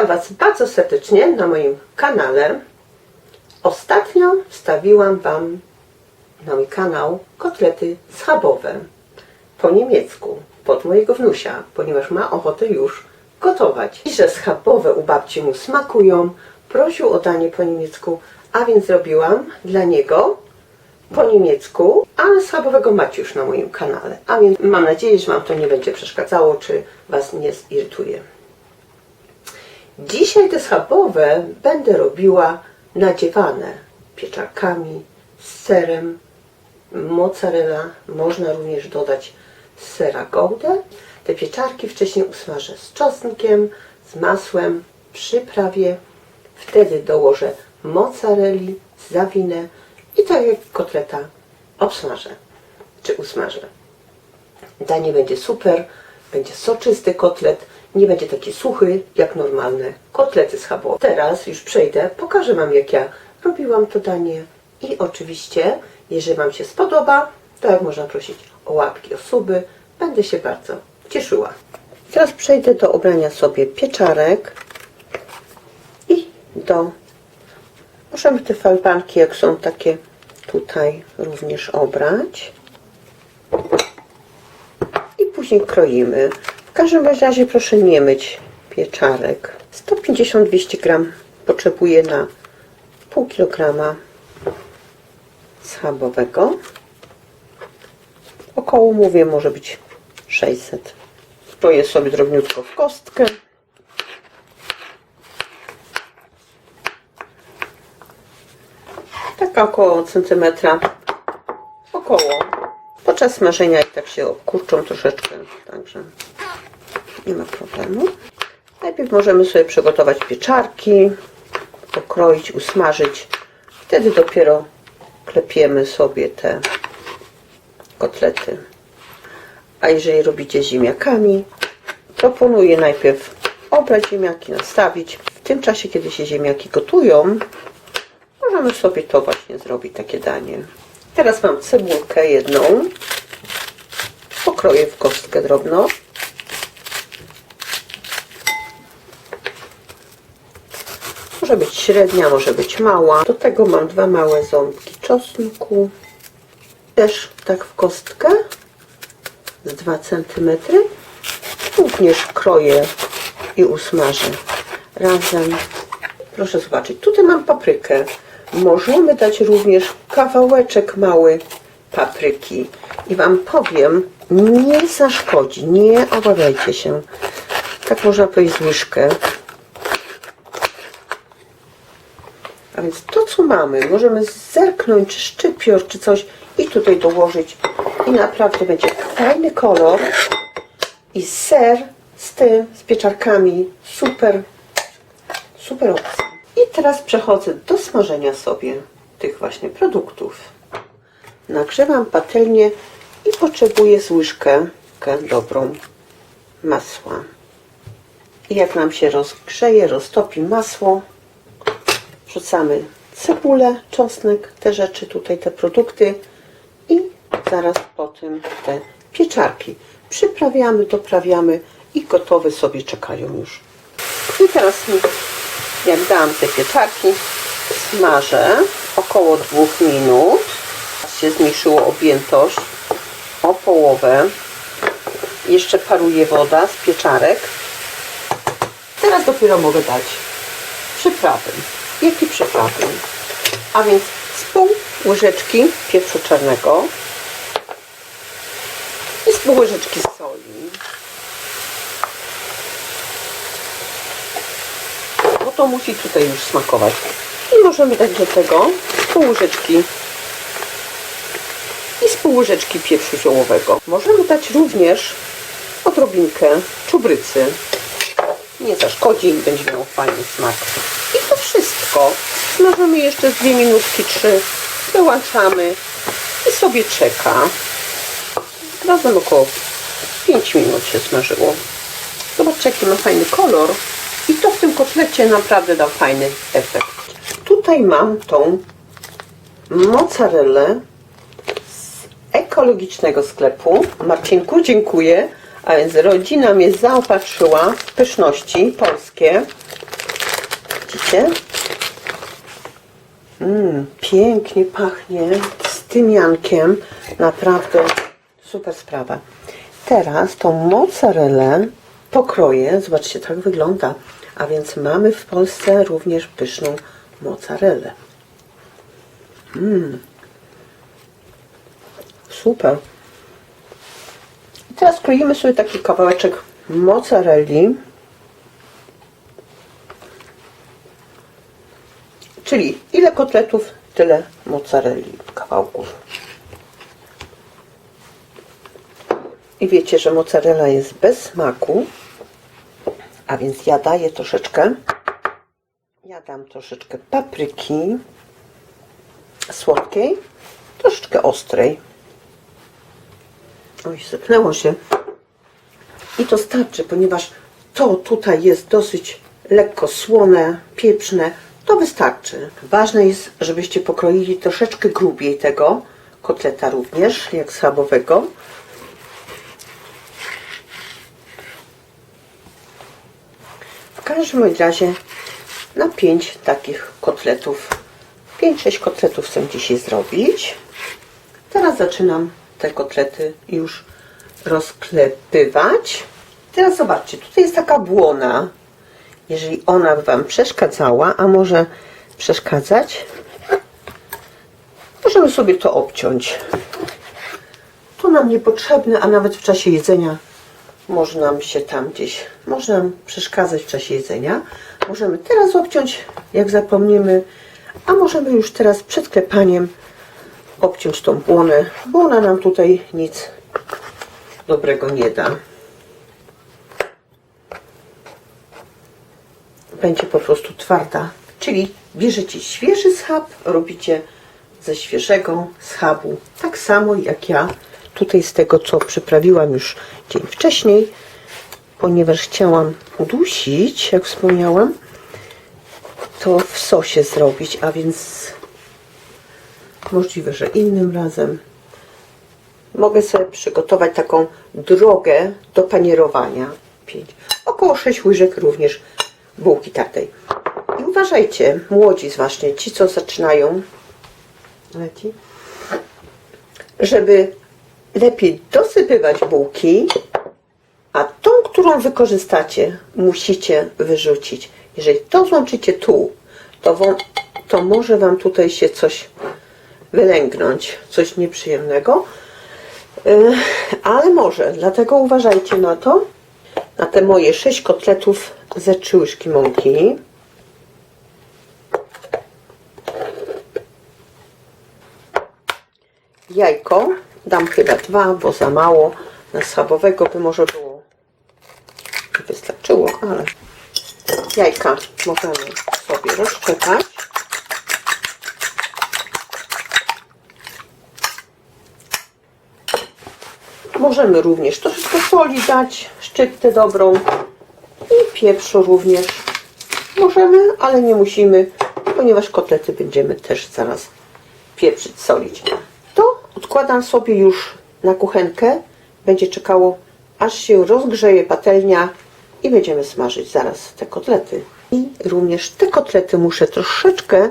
Witam Was bardzo serdecznie na moim kanale. Ostatnio wstawiłam Wam na mój kanał kotlety schabowe po niemiecku pod mojego wnusia, ponieważ ma ochotę już gotować. I że schabowe u babci mu smakują, prosił o danie po niemiecku, a więc zrobiłam dla niego po niemiecku, a schabowego macie już na moim kanale. A więc mam nadzieję, że Wam to nie będzie przeszkadzało, czy Was nie zirytuje. Dzisiaj te schabowe będę robiła nadziewane pieczarkami z serem, mozzarella. Można również dodać sera gouda. Te pieczarki wcześniej usmażę z czosnkiem, z masłem, przyprawię. Wtedy dołożę mozzarelli, zawinę i tak jak kotleta obsmażę czy usmażę. Danie będzie super, będzie soczysty kotlet, nie będzie taki suchy jak normalne kotlety schabowe. Teraz już przejdę, pokażę Wam jak ja robiłam to danie i oczywiście, jeżeli Wam się spodoba, to jak można prosić o łapki, o suby, będę się bardzo cieszyła. Teraz przejdę do obrania sobie pieczarek i do Możemy te falbanki, jak są takie tutaj, również obrać. I później kroimy. W każdym razie proszę nie myć pieczarek. 150-200 gram potrzebuję na pół kilograma schabowego. Około, mówię, może być 600. Kroję sobie drobniutko w kostkę. taka około centymetra około podczas smażenia i tak się obkurczą troszeczkę także nie ma problemu najpierw możemy sobie przygotować pieczarki pokroić, usmażyć wtedy dopiero klepiemy sobie te kotlety a jeżeli robicie ziemniakami proponuję najpierw obrać ziemniaki, nastawić w tym czasie kiedy się ziemniaki gotują Możemy sobie to właśnie zrobić, takie danie. Teraz mam cebulkę jedną. Pokroję w kostkę drobno. Może być średnia, może być mała. Do tego mam dwa małe ząbki czosnku. Też tak w kostkę. Z 2 cm. Również kroję i usmażę razem. Proszę zobaczyć, tutaj mam paprykę. Możemy dać również kawałeczek mały papryki. I Wam powiem, nie zaszkodzi, nie obawiajcie się. Tak można powiedzieć łyżkę. A więc to, co mamy, możemy zerknąć, czy szczypior, czy coś i tutaj dołożyć. I naprawdę będzie fajny kolor. I ser z tym, z pieczarkami. Super, super opcja. I teraz przechodzę do smażenia sobie tych właśnie produktów. Nagrzewam patelnię i potrzebuję z łyżkę dobrą masła. I jak nam się rozgrzeje, roztopi masło, wrzucamy cebulę, czosnek, te rzeczy, tutaj te produkty i zaraz po tym te pieczarki. Przyprawiamy, doprawiamy i gotowe sobie czekają już. I teraz jak dałam te pieczarki, smażę około 2 minut. Się zmniejszyło objętość o połowę. Jeszcze paruje woda z pieczarek. Teraz dopiero mogę dać przyprawy. Jakie przyprawy? A więc z pół łyżeczki pieprzu czarnego i z pół łyżeczki soli. bo to musi tutaj już smakować. I możemy dać do tego z pół łyżeczki i z pół łyżeczki pieprzu ziołowego. Możemy dać również odrobinkę czubrycy. Nie zaszkodzi i będzie miał fajny smak. I to wszystko. Smażymy jeszcze dwie minutki, trzy. Wyłączamy i sobie czeka. Razem około 5 minut się smażyło. Zobaczcie, jaki ma fajny kolor. I to w tym kotlecie naprawdę dał fajny efekt. Tutaj mam tą mozzarellę z ekologicznego sklepu. Marcinku, dziękuję. A więc rodzina mnie zaopatrzyła w pyszności polskie. Widzicie? Mmm, pięknie pachnie z tymiankiem. Naprawdę super sprawa. Teraz tą mozzarellę pokroję. Zobaczcie, tak wygląda. A więc mamy w Polsce również pyszną mozzarellę. Mmm. Super. Teraz kroimy sobie taki kawałeczek mozzarelli. Czyli ile kotletów, tyle mozzarelli, kawałków. I wiecie, że mozzarella jest bez smaku, a więc ja daję troszeczkę, ja dam troszeczkę papryki słodkiej, troszeczkę ostrej. Oj, sypnęło się. I to starczy, ponieważ to tutaj jest dosyć lekko słone, pieprzne, to wystarczy. Ważne jest, żebyście pokroili troszeczkę grubiej tego kotleta również, jak schabowego. W każdym razie na 5 takich kotletów, 5-6 kotletów chcę dzisiaj zrobić. Teraz zaczynam te kotlety już rozklepywać. Teraz zobaczcie, tutaj jest taka błona. Jeżeli ona by Wam przeszkadzała, a może przeszkadzać, możemy sobie to obciąć. To nam niepotrzebne, a nawet w czasie jedzenia może nam się tam gdzieś, może nam przeszkadzać w czasie jedzenia. Możemy teraz obciąć, jak zapomnimy, a możemy już teraz przed klepaniem obciąć tą błonę, bo ona nam tutaj nic dobrego nie da. Będzie po prostu twarda. Czyli bierzecie świeży schab, robicie ze świeżego schabu. Tak samo jak ja tutaj z tego, co przyprawiłam już dzień wcześniej, ponieważ chciałam udusić, jak wspomniałam, to w sosie zrobić, a więc możliwe, że innym razem mogę sobie przygotować taką drogę do panierowania. 5. Około 6 łyżek również bułki tartej. I uważajcie, młodzi zwłaszcza, ci co zaczynają, żeby lepiej dosypywać bułki, a tą, którą wykorzystacie, musicie wyrzucić. Jeżeli to złączycie tu, to, to może Wam tutaj się coś wylęgnąć, coś nieprzyjemnego, Yy, ale może, dlatego uważajcie na to, na te moje 6 kotletów ze 3 łyżki mąki. Jajko dam chyba dwa, bo za mało. Na schabowego by może było wystarczyło, ale jajka możemy sobie rozszczepać. Możemy również troszeczkę soli dać, szczyptę dobrą i pieprzu również. Możemy, ale nie musimy, ponieważ kotlety będziemy też zaraz pieprzyć, solić. To odkładam sobie już na kuchenkę. Będzie czekało, aż się rozgrzeje patelnia i będziemy smażyć zaraz te kotlety. I również te kotlety muszę troszeczkę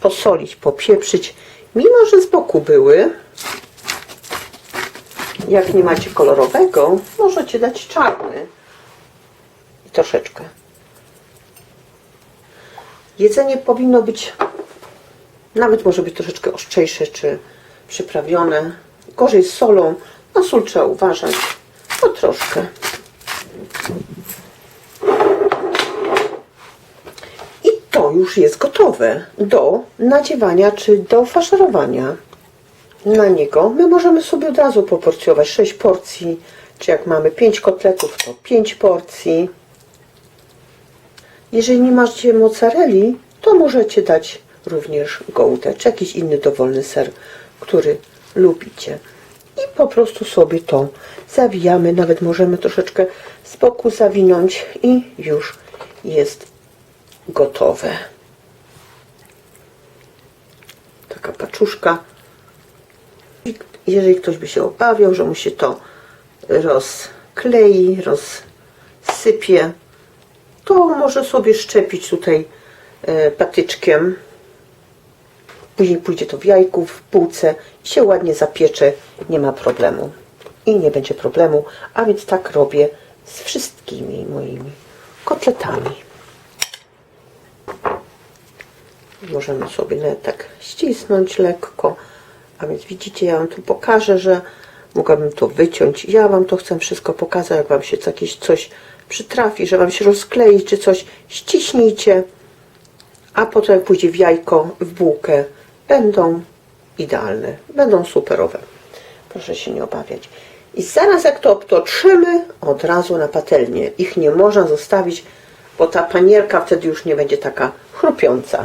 posolić, popieprzyć, mimo że z boku były. Jak nie macie kolorowego, możecie dać czarny. I troszeczkę. Jedzenie powinno być, nawet może być troszeczkę ostrzejsze, czy przyprawione. Gorzej z solą. Na sól trzeba uważać. No troszkę. I to już jest gotowe do nadziewania, czy do faszerowania na niego. My możemy sobie od razu poporcjować 6 porcji, czy jak mamy 5 kotletów, to 5 porcji. Jeżeli nie macie mozzarelli, to możecie dać również gołtę, czy jakiś inny dowolny ser, który lubicie. I po prostu sobie to zawijamy, nawet możemy troszeczkę z boku zawinąć i już jest gotowe. Taka paczuszka jeżeli ktoś by się obawiał, że mu się to rozklei, rozsypie, to może sobie szczepić tutaj e, patyczkiem. Później pójdzie to w jajku, w półce i się ładnie zapiecze. Nie ma problemu. I nie będzie problemu. A więc tak robię z wszystkimi moimi kotletami. Możemy sobie tak ścisnąć lekko. A więc widzicie, ja Wam tu pokażę, że mogłabym to wyciąć. Ja Wam to chcę wszystko pokazać, jak Wam się jakieś coś przytrafi, że Wam się rozklei, czy coś, ściśnijcie, a potem jak pójdzie w jajko, w bułkę, będą idealne, będą superowe. Proszę się nie obawiać. I zaraz jak to obtoczymy, od razu na patelnię. Ich nie można zostawić, bo ta panierka wtedy już nie będzie taka chrupiąca.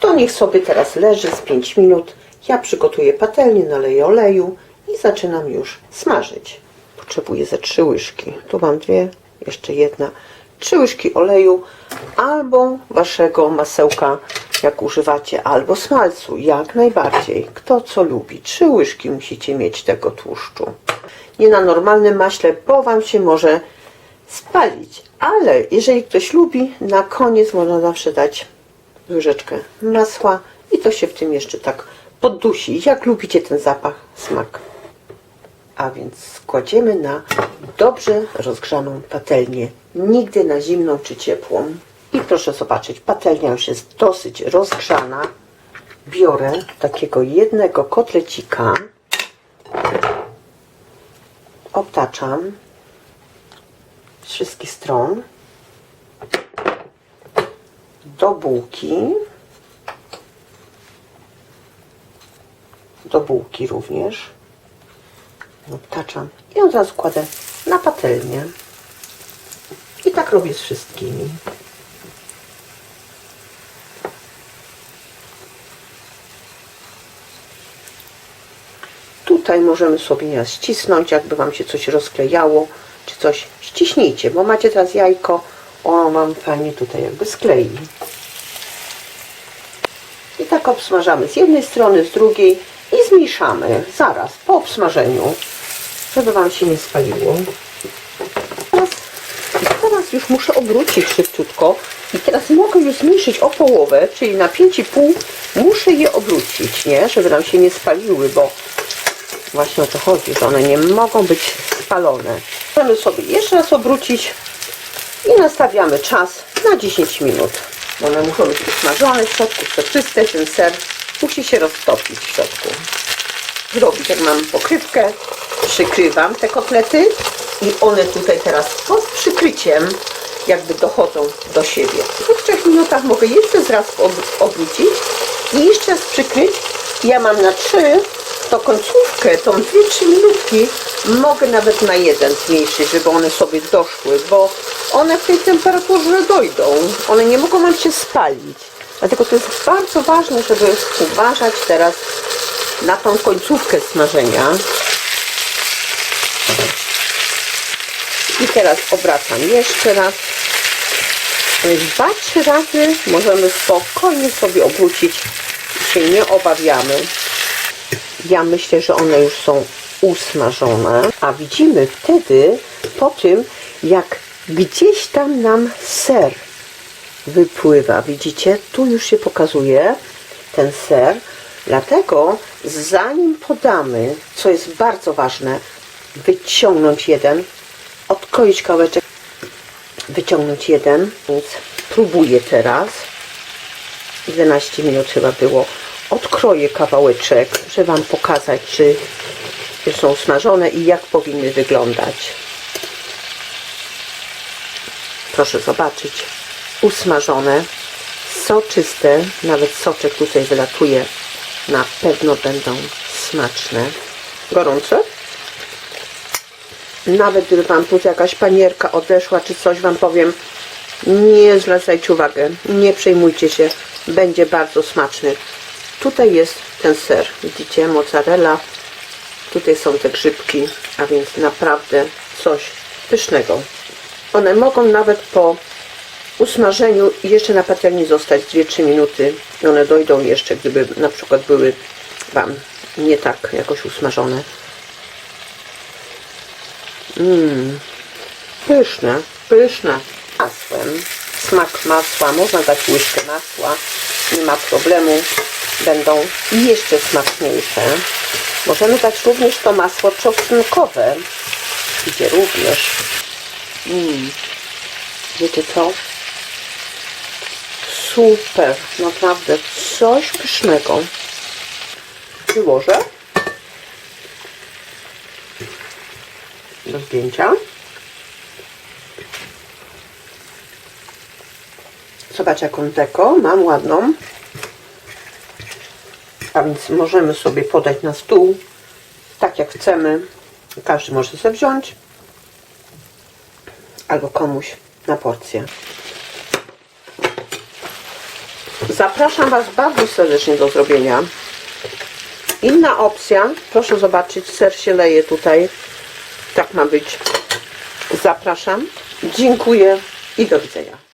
To niech sobie teraz leży z 5 minut. Ja przygotuję patelnię, naleję oleju i zaczynam już smażyć. Potrzebuję ze trzy łyżki. Tu mam dwie, jeszcze jedna. Trzy łyżki oleju albo waszego masełka, jak używacie, albo smalcu, jak najbardziej. Kto co lubi. Trzy łyżki musicie mieć tego tłuszczu. Nie na normalnym maśle, bo wam się może spalić. Ale jeżeli ktoś lubi, na koniec można zawsze dać łyżeczkę masła i to się w tym jeszcze tak poddusi. Jak lubicie ten zapach, smak. A więc kładziemy na dobrze rozgrzaną patelnię. Nigdy na zimną czy ciepłą. I proszę zobaczyć, patelnia już jest dosyć rozgrzana. Biorę takiego jednego kotlecika. Obtaczam z wszystkich stron do bułki. Do bułki również. Obtaczam i od razu kładę na patelnię. I tak robię z wszystkimi. Tutaj możemy sobie je ścisnąć, jakby Wam się coś rozklejało, czy coś ściśnijcie, bo macie teraz jajko, ono Wam fajnie tutaj jakby sklei. I tak obsmażamy z jednej strony, z drugiej i zmniejszamy zaraz po obsmażeniu, żeby Wam się nie spaliło. Teraz, teraz już muszę obrócić szybciutko i teraz mogę już zmniejszyć o połowę, czyli na 5,5 muszę je obrócić, nie? Żeby nam się nie spaliły, bo właśnie o to chodzi, że one nie mogą być spalone. Możemy sobie jeszcze raz obrócić i nastawiamy czas na 10 minut. One muszą być usmażone w środku, soczyste, ten ser musi się roztopić w środku. Zrobić, jak mam pokrywkę, przykrywam te kotlety i one tutaj teraz pod przykryciem jakby dochodzą do siebie. Po 3 minutach mogę jeszcze raz ob- obrócić i jeszcze raz przykryć. Ja mam na 3, to końcówkę, tą 2-3 minutki mogę nawet na jeden zmniejszyć, żeby one sobie doszły, bo one w tej temperaturze dojdą. One nie mogą nam się spalić. Dlatego to jest bardzo ważne, żeby uważać teraz na tą końcówkę smażenia. I teraz obracam jeszcze raz. Dwa, trzy razy możemy spokojnie sobie obrócić się nie obawiamy. Ja myślę, że one już są usmażone, a widzimy wtedy po tym, jak gdzieś tam nam ser wypływa. Widzicie? Tu już się pokazuje ten ser. Dlatego zanim podamy, co jest bardzo ważne, wyciągnąć jeden, odkroić kawałeczek, wyciągnąć jeden, więc próbuję teraz. 11 minut chyba było. Odkroję kawałeczek, żeby Wam pokazać, czy są smażone i jak powinny wyglądać. Proszę zobaczyć. Usmażone, soczyste, nawet soczek tutaj wylatuje. Na pewno będą smaczne. Gorące? Nawet gdyby Wam tu jakaś panierka odeszła, czy coś Wam powiem, nie zwracajcie uwagę, nie przejmujcie się, będzie bardzo smaczny. Tutaj jest ten ser, widzicie, mozzarella, tutaj są te grzybki, a więc naprawdę coś pysznego. One mogą nawet po usmażeniu jeszcze na patelni zostać 2-3 minuty one dojdą jeszcze, gdyby na przykład były Wam nie tak jakoś usmażone. Mmm, pyszne, pyszne. Masłem smak masła. Można dać łyżkę masła, nie ma problemu. Będą jeszcze smaczniejsze. Możemy dać również to masło czosnkowe. Idzie również. Mm. Wiecie co? Super, naprawdę coś pysznego. Wyłożę do zdjęcia. Zobacz jaką deko mam ładną. A więc możemy sobie podać na stół tak jak chcemy. Każdy może sobie wziąć albo komuś na porcję. Zapraszam Was bardzo serdecznie do zrobienia. Inna opcja, proszę zobaczyć, ser się leje tutaj. Tak ma być. Zapraszam. Dziękuję i do widzenia.